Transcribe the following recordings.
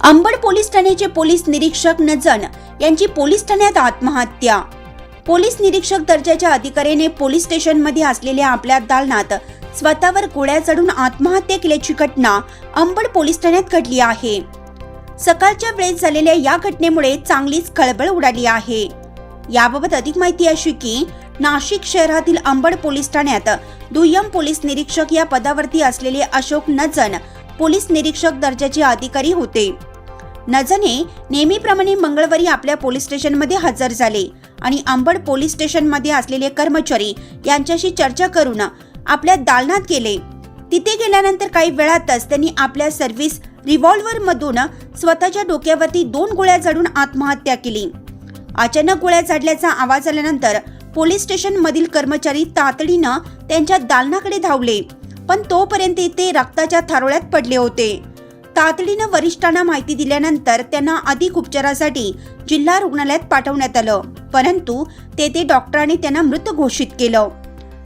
Ambad police ठाण्याचे police निरीक्षक नजन यांची पोलीस ठाण्यात आत्महत्या. पोलीस निरीक्षक दर्जाच्या अधिकाऱ्याने पोलीस स्टेशनमध्ये असलेल्या आपल्या दालनात स्वतःवर गोळ्या चढून आत्महत्या केल्याची घटना अंबड पोलीस ठाण्यात घडली आहे. सकाळच्या वेळेस झालेल्या या घटनेमुळे चांगलीच खळबळ उडाली आहे. याबाबत अधिक माहिती अशी की नाशिक शहरातील अंबड पोलीस ठाण्यात दुय्यम पोलीस निरीक्षक या पदावरती असलेले अशोक नजन पोलीस निरीक्षक दर्जाचे अधिकारी होते. नजने नेहमीप्रमाणे मंगळवारी आपल्या पोलीस स्टेशनमध्ये हजर झाले आणि अंबड पोलीस स्टेशनमध्ये असलेले कर्मचारी यांच्याशी चर्चा करून आपल्या दालनात गेले. तिथे गेल्यानंतर काही वेळातच त्यांनी आपल्या सर्व्हिस रिव्हॉल्व्हर मधून स्वतःच्या डोक्यावरती दोन गोळ्या जडून आत्महत्या केली. अचानक गोळ्या झाडल्याचा आवाज आल्यानंतर पोलीस स्टेशन मधील कर्मचारी तातडीनं त्यांच्या दालनाकडे धावले. पण तोपर्यंत ते रक्ताच्या थारोळ्यात पडले होते. तातडीनं वरिष्ठांना माहिती दिल्यानंतर त्यांना अधिक उपचारासाठी जिल्हा रुग्णालयात पाठवण्यात आलं. परंतु तेथे डॉक्टरांनी त्यांना मृत घोषित केलं.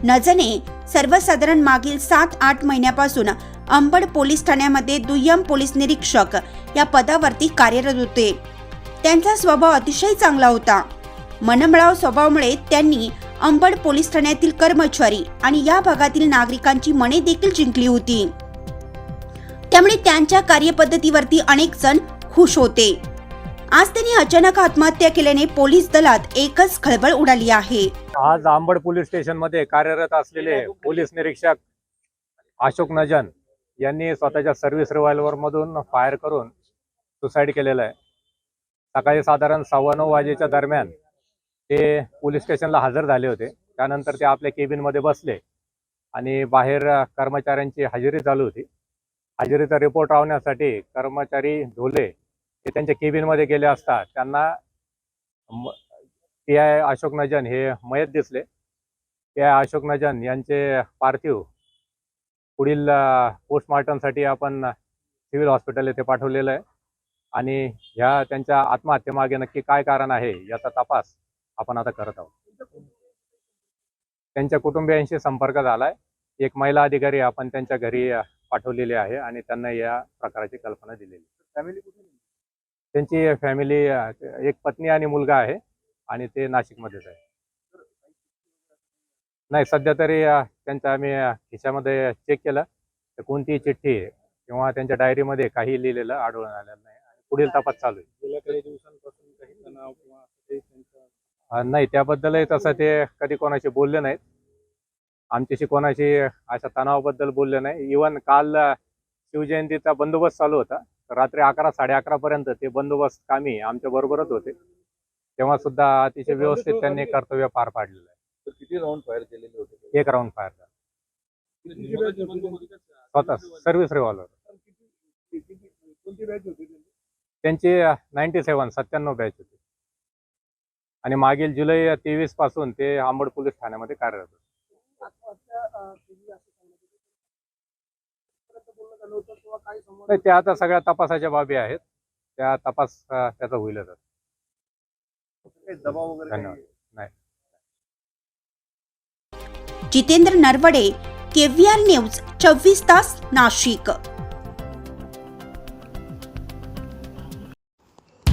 नजने सर्वसाधारण मागील सात आठ महिन्यापासून अंबड पोलीस ठाण्यामध्ये दुय्यम पोलीस निरीक्षक या पदावरती कार्यरत होते. त्यांचा स्वभाव अतिशय चांगला होता. मनमळाव स्वभावामुळे त्यांनी अंबड पोलीस ठाण्यातील कर्मचारी आणि या भागातील नागरिकांची मने देखील जिंकली होती. त्यामुळे त्यांच्या कार्यपद्धतीवरती अनेक जण खुश होते. आज त्यांनी अचानक आत्महत्या केल्याने पोलीस दलात एकच खळबळ उडाली आहे. आज आंबड पोलीस स्टेशनमध्ये कार्यरत असलेले पोलीस निरीक्षक अशोक नजन यांनी स्वतःच्या सर्व्हिस रिव्हॉल्वर मधून फायर करून सुसाईड केलेलं आहे. सकाळी साधारण सव्वा नऊ वाजेच्या दरम्यान ते पोलीस स्टेशनला हजर झाले होते. त्यानंतर ते आपल्या केबिनमध्ये बसले आणि बाहेर कर्मचाऱ्यांची हजेरी चालू होती. हजेरीचा रिपोर्ट राहण्यासाठी कर्मचारी धोले ते त्यांच्या केबिनमध्ये गेले असता त्यांना पी आय अशोक नजन हे मयत दिसले. पी आय अशोक नजन यांचे पार्थिव पुढील पोस्टमॉर्टमसाठी आपण सिव्हिल हॉस्पिटल येथे पाठवलेलं आहे. आणि ह्या त्यांच्या आत्महत्येमागे नक्की काय कारण आहे याचा तपास आपण आता करत आहोत. त्यांच्या कुटुंबियांशी संपर्क झालाय. एक महिला अधिकारी आपण त्यांच्या घरी पाठवलेली आहे आणि त्यांना या प्रकाराची कल्पना दिलेली फॅमिली त्यांची फॅमिली एक पत्नी आणि मुलगा आहे आणि ते नाशिकमध्येच आहे. नाही सध्या तरी त्यांच्या आम्ही खिशामध्ये चेक केलं. तर कोणतीही चिठ्ठी किंवा त्यांच्या डायरीमध्ये काही लिहिलेलं आढळून आलेलं नाही. आणि पुढील तपास चालू आहे. गेल्या काही दिवसांपासून काही तणाव किंवा नाही त्याबद्दलही तसं ते कधी कोणाशी बोलले नाहीत. आमच्याशी कोणाशी अशा तणावाबद्दल बोलले नाही. इवन काल शिवजयंतीचा बंदोबस्त चालू होता. तर रात्री अकरा साडे अकरा पर्यंत ते बंदोबस्त कामी आमच्या बरोबरच होते. तेव्हा सुद्धा अतिशय व्यवस्थित त्यांनी कर्तव्य पार पाडलेलं तर किती राऊंड फायर केलेले होते? आहे एक राऊंड फायर? स्वतः सर्व्हिस रिव्हॉल्वर? त्यांची नाईन्टी सेवन सत्त्याण्णव बॅच होती. आणि मागील जुलै तेवीसपासून ते आंबड पोलीस ठाण्यामध्ये कार्यरत होते. नाही त्या आता सगळ्या तपासाच्या बाबी आहेत. त्या तपास त्याचा होईलच धन्यवाद. जितेंद्र नरवडे केव्हीआर न्यूज चोवीस तास नाशिक.